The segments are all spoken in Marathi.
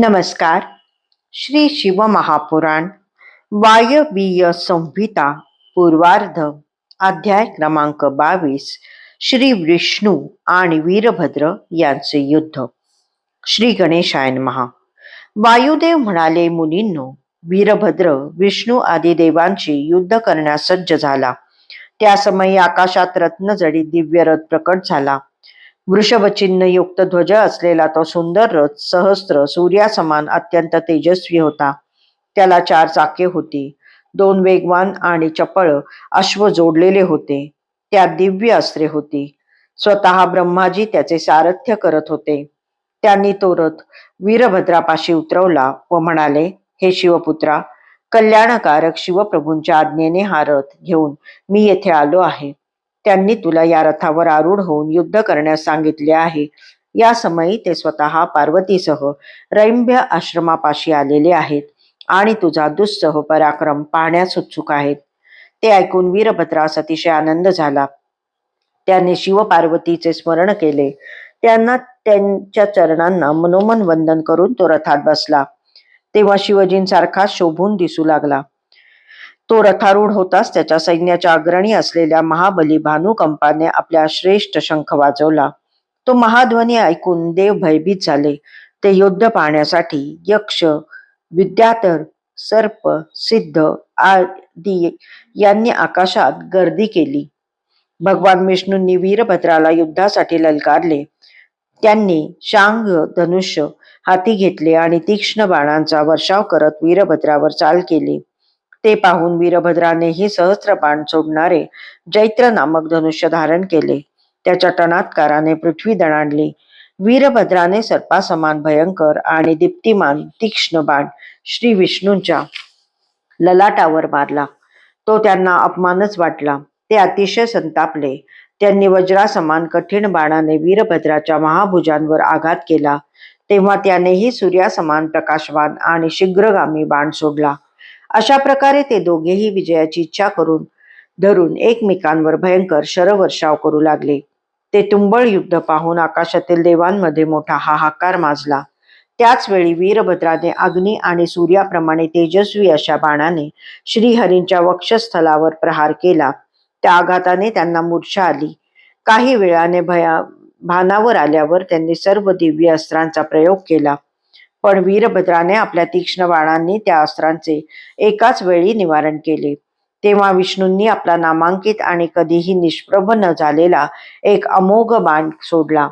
नमस्कार. श्री शिवमहापुराण वायवीय संहिता पूर्वार्ध अध्याय क्रमांक बावीस श्री विष्णू आणि वीरभद्र यांचे युद्ध. श्री गणेशायन महा वायुदेव म्हणाले मुनींनो वीरभद्र विष्णू आदी देवांशी युद्ध करण्यास सज्ज झाला. त्या समयी आकाशात रत्नजडीत दिव्य रथ प्रकट झाला. वृषभचिन्ह युक्त ध्वज असलेला तो सुंदर रथ सहस्त्र सूर्यासमान अत्यंत तेजस्वी होता. त्याला चार चाके होती. दोन वेगवान आणि चपळ अश्व जोडलेले होते. त्यात दिव्य अस्त्रे होती. स्वतः ब्रह्माजी त्याचे सारथ्य करत होते. त्यांनी तो रथ वीरभद्रापाशी उतरवला व म्हणाले हे शिवपुत्रा कल्याणकारक शिवप्रभूंच्या आज्ञेने हा रथ घेऊन मी येथे आलो आहे. त्यांनी तुला या रथावर आरूढ होऊन युद्ध करण्यास सांगितले आहे. या समयी ते स्वतः पार्वतीसह रैंभ्य आश्रमापाशी आलेले आहेत आणि तुझा दुस्सह पराक्रम पाहण्यास उत्सुक आहेत. ते ऐकून वीरभद्रास अतिशय आनंद झाला. त्याने शिवपार्वतीचे स्मरण केले. त्यांना त्यांच्या चरणांना मनोमन वंदन करून तो रथात बसला. तेव्हा शिवजींसारखा शोभून दिसू लागला. तो रथारूढ होताच त्याच्या सैन्याच्या अग्रणी असलेल्या महाबली भानुकंपाने आपल्या श्रेष्ठ शंख वाजवला. तो महाध्वनी ऐकून देव भयभीत झाले. ते युद्ध पाहण्यासाठी यक्ष विद्यातर सर्प सिद्ध आदी यांनी आकाशात गर्दी केली. भगवान विष्णूंनी वीरभद्राला युद्धासाठी ललकारले. त्यांनी शांग धनुष्य हाती घेतले आणि तीक्ष्ण बाणांचा वर्षाव करत वीरभद्रावर चाल केली. ते पाहून वीरभद्रानेही सहस्त्रपाण सोडणारे जैत्र नामक धनुष्य धारण केले. त्याच्या टणात्काराने पृथ्वी दणाणली वीरभद्राने सर्पासमान भयंकर आणि दीप्तिमान तीक्ष्ण बाण श्री विष्णूंच्या ललाटावर मारला. तो त्यांना अपमानच वाटला. ते अतिशय संतापले. त्यांनी वज्रासमान कठीण बाणाने वीरभद्राच्या महाभुजांवर आघात केला. तेव्हा त्यानेही सूर्यासमान प्रकाशवान आणि शीघ्रगामी बाण सोडला. अशा प्रकारे ते दोघेही विजयाची इच्छा करून धरून एकमेकांवर भयंकर शरवर्षाव करू लागले. ते तुंबळ युद्ध पाहून आकाशातील देवांमध्ये मोठा हाहाकार माजला. त्याच वेळी वीरभद्राने अग्नी आणि सूर्याप्रमाणे तेजस्वी अशा बाणाने श्रीहरींच्या वक्षस्थलावर प्रहार केला. त्या आघाताने त्यांना मूर्छा आली. काही वेळाने भया भानावर आल्यावर त्यांनी सर्व दिव्य अस्त्रांचा प्रयोग केला. पण वीरभद्राने आपल्या तीक्ष्ण बाणांनी त्या अस्त्रांचे एकाच वेळी निवारण केले. तेव्हा विष्णूंनी आपला नामांकित आणि कधीही निष्प्रभ न झालेला एक अमोघ बाण सोडला.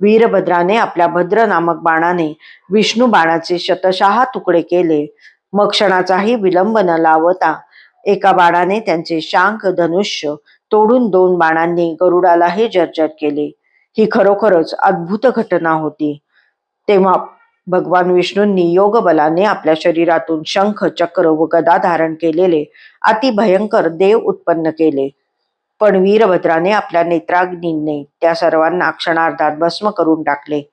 वीरभद्राने आपल्या भद्र नामक बाणाने विष्णू बाणाचे शतशहा तुकडे केले. मग क्षणाचाही विलंब न लावता एका बाणाने त्यांचे शांख धनुष्य तोडून दोन बाणांनी गरुडालाही जर्जर केले. ही खरोखरच अद्भुत घटना होती. तेव्हा भगवान विष्णूंनी योगबलाने आपल्या शरीरातून शंख चक्र व गदा धारण केलेले अतिभयंकर देव उत्पन्न केले. पण वीरभद्राने आपल्या नेत्राग्नीने त्या सर्वांना क्षणार्धात भस्म करून टाकले.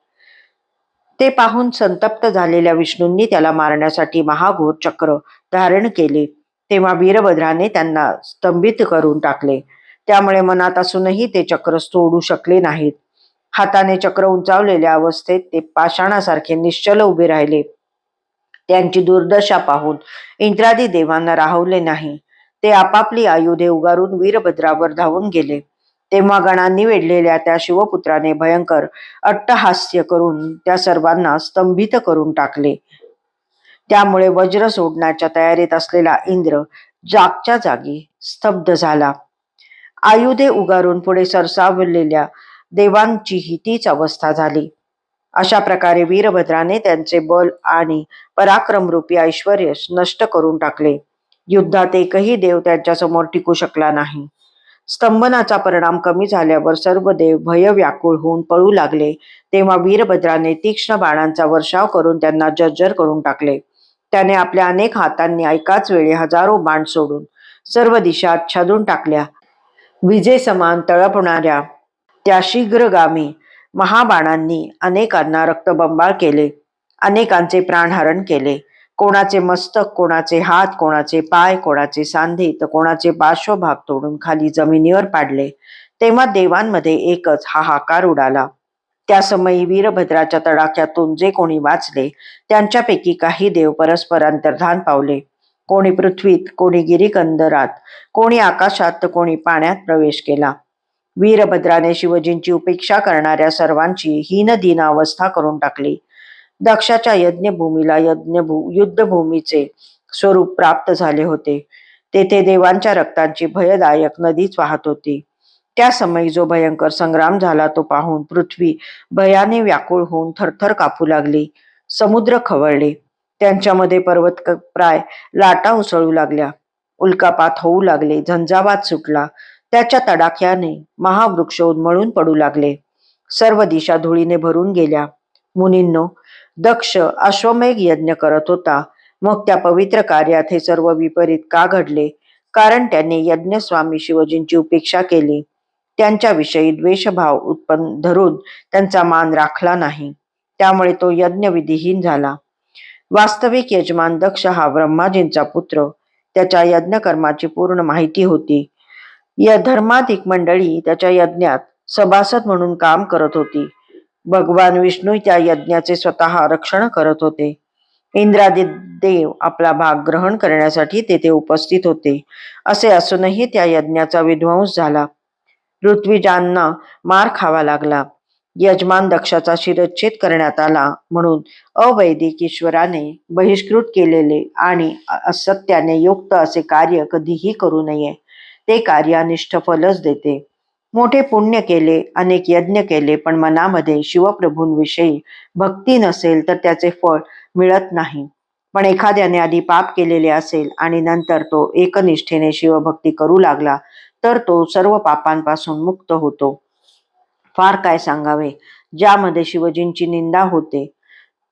ते पाहून संतप्त झालेल्या विष्णूंनी त्याला मारण्यासाठी महाघोर चक्र धारण केले. तेव्हा वीरभद्राने त्यांना स्तंभित करून टाकले. त्यामुळे मनात असूनही ते चक्र सोडू शकले नाहीत. हाताने चक्र उंचावलेल्या अवस्थेत ते पाषाणासारखे निश्चल उभे राहिले. त्यांची दुर्दशा पाहून इंद्रादी देवांना राहवले नाही. ते आपापली आयुधे उगारून वीरभद्रावर धावून गेले. तेव्हा गणांनी वेढलेल्या त्या शिवपुत्राने भयंकर अट्टहास्य करून त्या सर्वांना स्तंभित करून टाकले. त्यामुळे वज्र सोडण्याच्या तयारीत असलेला इंद्र जागच्या जागी स्तब्ध झाला. आयुधे उगारून पुढे सरसावलेल्या देवांचीही तीच अवस्था झाली. अशा प्रकारे वीरभद्राने त्यांचे बल आणि पराक्रमरूपी ऐश्वर नष्ट करून टाकले. युद्धात एकही देव त्यांच्यासमोर टिकू शकला नाही. स्तंभनाचा परिणाम कमी झाल्यावर सर्व देव भय व्याकुळ होऊन पळू लागले. तेव्हा वीरभद्राने तीक्ष्ण बाणांचा वर्षाव करून त्यांना जर्जर करून टाकले. त्याने आपल्या अनेक हातांनी एकाच वेळी हजारो बाण सोडून सर्व दिशा आच्छादून टाकल्या. विजे समान तळपणाऱ्या त्या शीघ्रगामी महाबाणांनी अनेकांना रक्तबंबाळ केले अनेकांचे प्राणहरण केले. कोणाचे मस्तक कोणाचे हात कोणाचे पाय कोणाचे सांधे तर कोणाचे पार्श्वभाग तोडून खाली जमिनीवर पाडले. तेव्हा देवांमध्ये एकच हाहाकार उडाला. त्या समयी वीरभद्राच्या तडाख्यातून जे कोणी वाचले त्यांच्यापैकी काही देव परस्पर अंतर्धान पावले. कोणी पृथ्वीत कोणी गिरिकंदरात कोणी आकाशात तर कोणी पाण्यात प्रवेश केला. वीरभद्राने शिवजींची उपेक्षा करणाऱ्या सर्वांची हीनदीन अवस्था करून टाकली. दक्षाच्या यज्ञभूमीला यज्ञभू युद्धभूमीचे स्वरूप प्राप्त झाले होते. तेथे देवांच्या रक्तांची भयदायक नदीच वाहत होती. त्या समयी जो भयंकर संग्राम झाला तो पाहून पृथ्वी भयाने व्याकुळ होऊन थरथर कापू लागली. समुद्र खवळले. त्यांच्यामध्ये पर्वत प्राय लाटा उसळू लागल्या. उल्कापात होऊ लागले. झंझावात सुटला. त्याच्या तडाख्याने महावृक्ष उन्मळून पडू लागले. सर्व दिशा धुळीने भरून गेल्या. मुनींनो दक्ष अश्वमेघ यज्ञ करत होता. मग त्या पवित्र कार्यात हे सर्व विपरीत का घडले? कारण त्याने यज्ञस्वामी शिवजींची उपेक्षा केली. त्यांच्याविषयी द्वेषभाव उत्पन्न धरून त्यांचा मान राखला नाही. त्यामुळे तो यज्ञ विधिहीन झाला. वास्तविक यजमान दक्ष हा ब्रह्माजींचा पुत्र. त्याच्या यज्ञकर्माची पूर्ण माहिती होती. या धर्माधिक मंडळी त्याच्या यज्ञात सभासद म्हणून काम करत होती. भगवान विष्णू त्या यज्ञाचे स्वतः रक्षण करत होते. इंद्रादित देव आपला भाग ग्रहण करण्यासाठी तेथे उपस्थित होते. असे असूनही त्या यज्ञाचा विध्वंस झाला. ऋत्विजांना मार खावा लागला. यजमान दक्षाचा शिरच्छेद करण्यात आला म्हणून अवैदिक ईश्वराने बहिष्कृत केलेले आणि असत्याने युक्त असे कार्य कधीही करू नये. ते कार्यानिष्ठ फलच देते. मोठे पुण्य केले अनेक यज्ञ केले पण मनामध्ये शिवप्रभूंविषयी भक्ती नसेल तर त्याचे फळ मिळत नाही. पण एखाद्याने आधी पाप केलेले असेल आणि नंतर तो एकनिष्ठेने शिवभक्ती करू लागला तर तो सर्व पापांपासून मुक्त होतो. फार काय सांगावे? ज्यामध्ये शिवजींची निंदा होते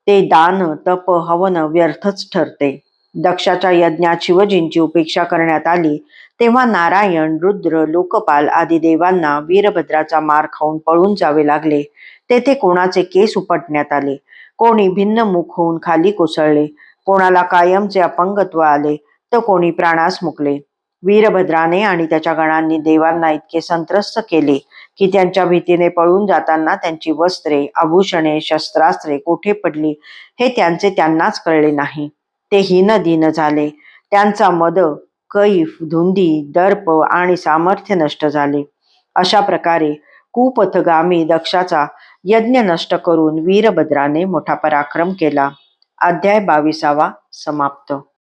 ते दान तप हवन व्यर्थच ठरते. दक्षाच्या यज्ञात शिवजींची उपेक्षा करण्यात आली तेव्हा नारायण रुद्र लोकपाल आदी देवांना वीरभद्राचा मार खाऊन पळून जावे लागले. तेथे कोणाचे केस उपटण्यात आले. कोणी भिन्न मुख होऊन खाली कोसळले. कोणाला कायमचे अपंगत्व आले तर कोणी प्राणास मुकले. वीरभद्राने आणि त्याच्या गणांनी देवांना इतके संत्रस्त केले की त्यांच्या भीतीने पळून जाताना त्यांची वस्त्रे आभूषणे शस्त्रास्त्रे कोठे पडली हे त्यांचे त्यांनाच कळले नाही. ते हीनदीन झाले. त्यांचा मद कैफ धुंदी दर्प आणि सामर्थ्य नष्ट झाले. अशा प्रकारे कुपथगामी दक्षाचा यज्ञ नष्ट करून वीरभद्राने मोठा पराक्रम केला. अध्याय बाविसावा समाप्त.